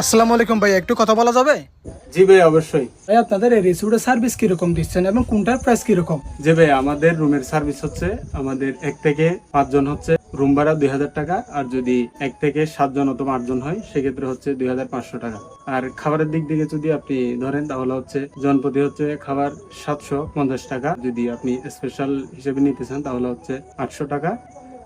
আসসালামু আলাইকুম ভাই একটু কথা বলা যাবে? জি ভাই অবশ্যই। ভাই আপনাদের এই রিসিউটের সার্ভিস কীরকম দিচ্ছেন এবং কোনটার প্রাইস কীরকম? জি ভাই আমাদের রুমের সার্ভিস হচ্ছে আমাদের এক থেকে পাঁচজন হচ্ছে রুম ভাড়া দুই হাজার টাকা আর যদি এক থেকে সাতজন অথবা আটজন হয় সেক্ষেত্রে হচ্ছে দুই হাজার পাঁচশো টাকা। আর খাবারের দিক থেকে যদি আপনি ধরেন তাহলে হচ্ছে জনপ্রতি হচ্ছে খাবার সাতশো পঞ্চাশ টাকা। যদি আপনি স্পেশাল হিসেবে নিতে চান তাহলে হচ্ছে আটশো টাকা।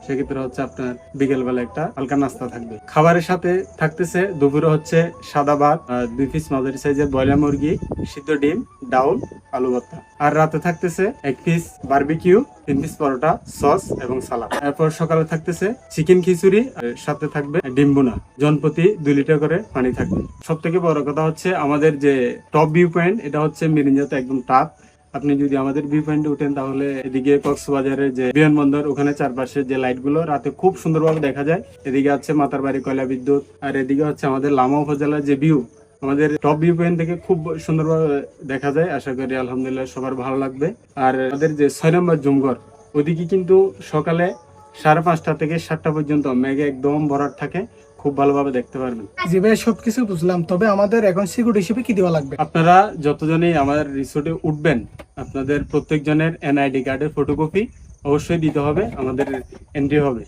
সেক্ষেত্রে হচ্ছে আপনার বিকেলবেলা একটা হালকা নাস্তা থাকবে। খাবারের সাথে থাকতেছে দুপুরে হচ্ছে সাদা ভাত দুই পিস মাঝারি সাইজের ব্রয়লার মুরগি, সিদ্ধ ডিম, ডাউল, আলু ভর্তা। আর রাতে থাকতেছে এক পিস বারবিকিউ তিন পিস পরোটা সস এবং সালাদ। এরপর সকালে থাকতেছে চিকেন খিচুড়ি সাথে থাকবে ডিম বোনা জনপ্রতি দুই লিটার করে পানি থাকবে। সব থেকে বড় কথা হচ্ছে আমাদের যে টপ ভিউ পয়েন্ট এটা হচ্ছে মিরিঞ্জাতে একদম টাপ আপনি যদি আমাদের ভিউ পয়েন্টে উঠেন, তাহলে এদিকে কক্সবাজারের যে বিমানবন্দর, ওখানে চারপাশে যে লাইটগুলো রাতে খুব সুন্দরভাবে দেখা যায়। এদিকে আছে মাতারবাড়ি কয়লা বিদ্যুৎ, আর এদিকে হচ্ছে আমাদের লামা উপজেলার যে ভিউ আমাদের টপ ভিউ পয়েন্ট থেকে খুব সুন্দরভাবে দেখা যায়। আশা করি, আলহামদুলিল্লাহ, সবার ভালো লাগবে। আর আমাদের যে ছয় নম্বর জুমঘর, ওদিকে কিন্তু সকালে সাড়ে পাঁচটা থেকে সাতটা পর্যন্ত মেঘে একদম ভরাট থাকে। খুব ভালোভাবে দেখতে পারবেন। জি ভাই সবকিছু বুঝলাম তবে আমাদের এখন সিকিউরিটি হিসেবে কি দেওয়া লাগবে? আপনারা যতজনই আমাদের রিসোর্টে উঠবেন আপনাদের প্রত্যেকজনের এনআইডি কার্ডের ফটোকপি অবশ্যই দিতে হবে আমাদের এন্ট্রি হবে।